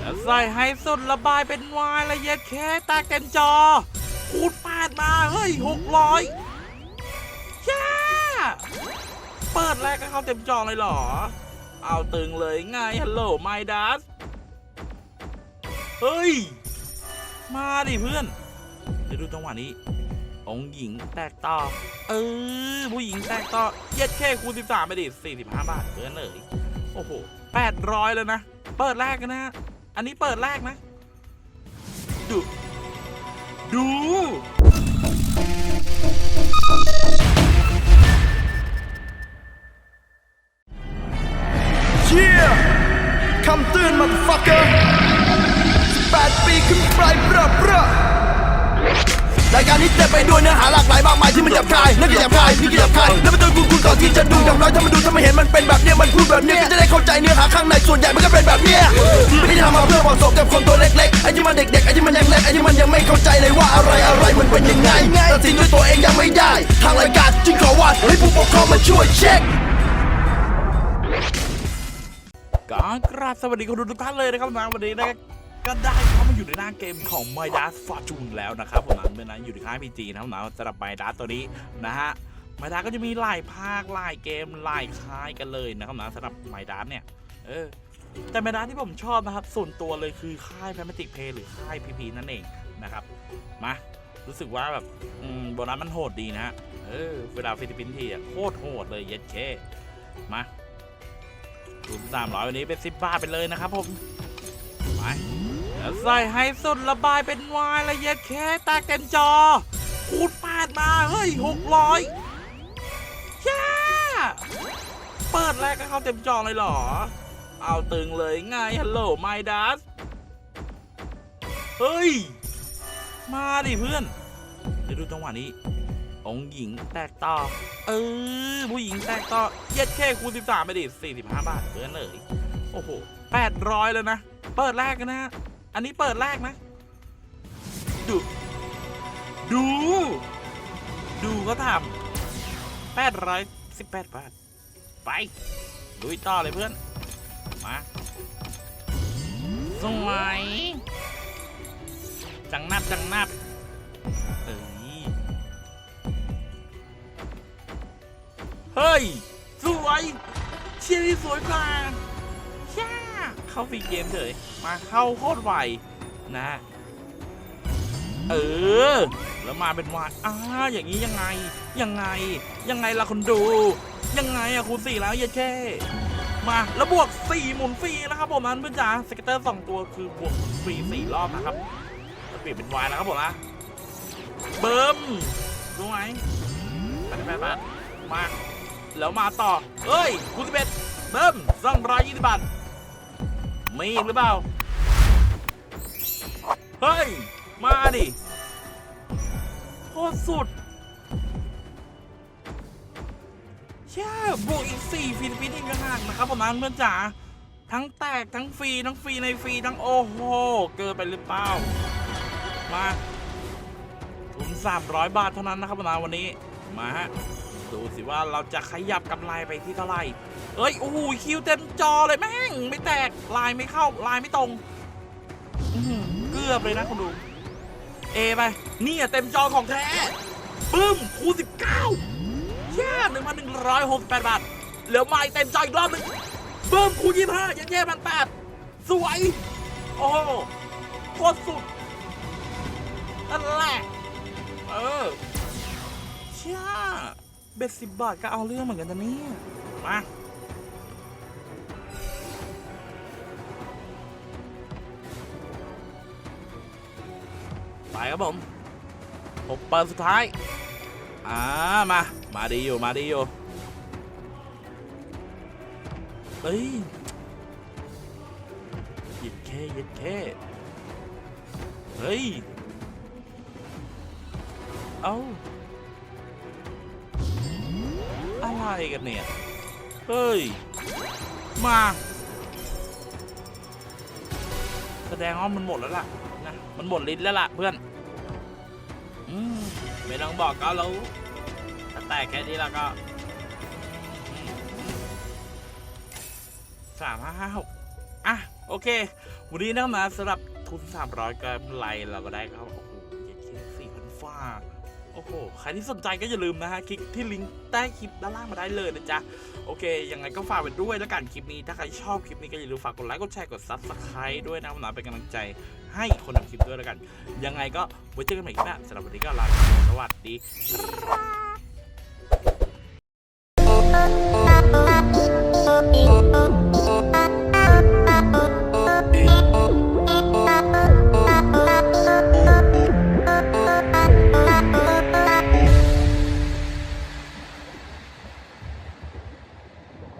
แล้วใส่ให้สุดระบายเป็นวายละเอียดแค่ตกเต็มจอคูณแปดมา เฮ้ยหกร้อยย่าเปิดแรกก็เข้าเต็มจอเลยเหรอ เอาตึงเลยไงฮัลโหลไมดัสเฮ้ย มาดิเพื่อน เดี๋ยวดูจังหวะนี้ องหญิงแตกต่อ เออ ผู้หญิงแตกต่อเย็ดแค่คูณ13ไปดิ45 บาทเพื่อนเลย โอ้โห 800 แล้วนะ เปิดแรกนะ อันนี้เปิดแรกนะ ดู ดู เชี่ยคำเตือนมันฟักเกอร์แปดปีขึ้นไปเบ้อเบ้อรายการนี้เต็มไปด้วยเนื้อหาหลากหลายมากมายที่มันหยาบคายนักหยาบคายนี่ก็หยาบคายแล้วมัน ที่จะดูอย่างน้อยถ้ามันดูถ้ามันเห็นมันเป็นแบบเนี้ยมันพูดแบบเนี้ยก็จะได้เข้าใจเนื้อหาข้างในส่วนใหญ่มันก็เป็นแบบเนี้ยไม่ได้ทำมาเพื่อเหมาะสมกับคนตัวเล็กๆไอ้ที่มันเด็กๆไอ้ที่มันยังเล็กไอ้ที่มันยังไม่เข้าใจเลยว่าอะไรอะไรมันเป็นยังไงตัดสินด้วยตัวเองยังไม่ได้ ทางรายการจึงขอว่าให้ผู้ปกครองมาช่วยเช็คก็กราบสวัสดีคุณทุกท่านเลยนะครับนะวันนี้นะก็ได้เข้ามาอยู่ในหน้าเกมของ My d a s Fortune แล้วนะครับผมนะเป็นนะอยู่ในค่าย PG นะครับนะสำหรับ My d a s ตัวนี้นะฮะ My d a s ก็จะมีหลายภาคหลายเกมหลายค่ายกันเลยนะครับนะสำหรับ My d a s เนี่ย เออ แต่ My d a s ที่ผมชอบนะครับ ส่วนตัวเลยคือค่าย p a m a t i c Play หรือค่าย PP นั่นเองนะครับ มา รู้สึกว่าแบบอืมโบนัสมันโหดดีนะฮะ เออ เวลาฟิลิปปินส์ทีอะโคตรโหดเลยเย็ดเคมาคูณสามร้อยวันนี้เป็นสิบบาทไปเลยนะครับผมไปแล้วใส่ให้สุดระบายเป็นวายละเอียดแค่แตกเต็มจอคูณแปดมา เฮ้ยหกร้อย เปิดแรกก็เข้าเต็มจอเลยเหรอ เอาตึงเลยไงฮัลโหลไมดัสเฮ้ย มาดิเพื่อน เดี๋ยวดูจังหวะนี้ องหญิงแตกต่อ เออผู้หญิงแตกต่อ เย็ดแค่คูณ13 ไปดิ 45 บาทเพื่อนเลย โอ้โห 800 แล้วนะ เปิดแรกนะ อันนี้เปิดแรกนะ ดู ดู ดูเขาทำ 818บาท ไปลุยต่อเลยเพื่อน มาสวยจังนับจังนับเอ้ยเฮ้ย สวย เชียร์ที่สวยกว่าย่าเข้าฟรีเกมเฉยมาเข้าโคตรไวนะ เออ แล้วมาเป็นวายอ้าอย่างนี้ยังไง ยังไง ยังไงล่ะคนดู ยังไงอะคูณสี่แล้วเยดแค่มาแล้วบวกสี่หมุนฟรีนะครับผมนั้นเพื่อนจ๋าสเกตเตอร์สองตัวคือบวกฟรีสี่รอบนะครับเปลี่ยนเป็นวายแล้วครับผมนะเบิ้มรู้ไหมแปดแปดบาทมาแล้วมาต่อเอ้ยคุณสิบเอ็ดเบิ้มสองร้อยยี่สิบบาทมีอีกหรือเปล่า เฮ้ย มาดิ โคตรสุดเช่บวกอีกสี่ฟิลิปปินอีกต่างหากนะครับประมาณเพื่อนจ๋าทั้งแตกทั้งฟรีทั้งฟรีในฟรีทั้งโอ้โหเกินไปหรือเปล่ามาทุน300บาทเท่านั้นนะครับประมาณวันนี้มาฮะดูสิว่าเราจะขยับกำไรไปที่เท่าไหร่เอ้ยโอ้โหคิวเต็มจอเลยแม่งไม่แตกลายไม่เข้าลายไม่ตรงเกือบเลยนะคุณดู เอไปนี่อะเต็มจอของแท้ปึ้มคูณ19ย่าหนึ่งพันหนึ่งร้อยหกสิบแปดบาทเหลือไม้เต็มจออีกรอบหนึ่งปึ้มคูณยี่ห้ายังแย่พันแปดสวย โอ้โหโคตรสุดนั่นแหละเออเชี่ยเบ็ดสิบบาทก็เอาเรื่องเหมือนกันนะเนี่ยมา ไปครับผมหกเปิดสุดท้าย อ่า มา มาดีอยู่ มาดีอยู่ เฮ้ยหยิดแค่หยิดแค่เฮ้ย เอ้าอะไรกันเนี่ย เฮ้ย มา แสดงว่ามันหมดแล้วล่ะ มันหมดลิ้นแล้วล่ะเพื่อนอมไม่ต้องบอกก็รู้ถ้าแตกแค่นี้แล้วก็สามห้าห้าหกอะ โอเค วันนี้นะมาสำหรับทุนสามร้อยกำไรเราก็ได้ครับโอ้โหเยอะแค่สี่พันฟ้า โอ้โห ใครที่สนใจก็อย่าลืมนะฮะ คลิกที่ลิงก์ใต้คลิปด้านล่างมาได้เลยนะจ๊ะ โอเค ยังไงก็ฝากไว้ด้วยแล้วกันคลิปนี้ ถ้าใครชอบคลิปนี้ก็อย่าลืมฝากกดไลค์ กดแชร์ กดซับสไคร b e ด้วยนะหนาเป็นกำลังใจให้คนทำคลิปด้วยแล้วกัน ยังไงก็ไว้เจอกันใหม่คลิปหน้าสำหรับวันนี้ก็ลาไปก่อนสวัสดีครับ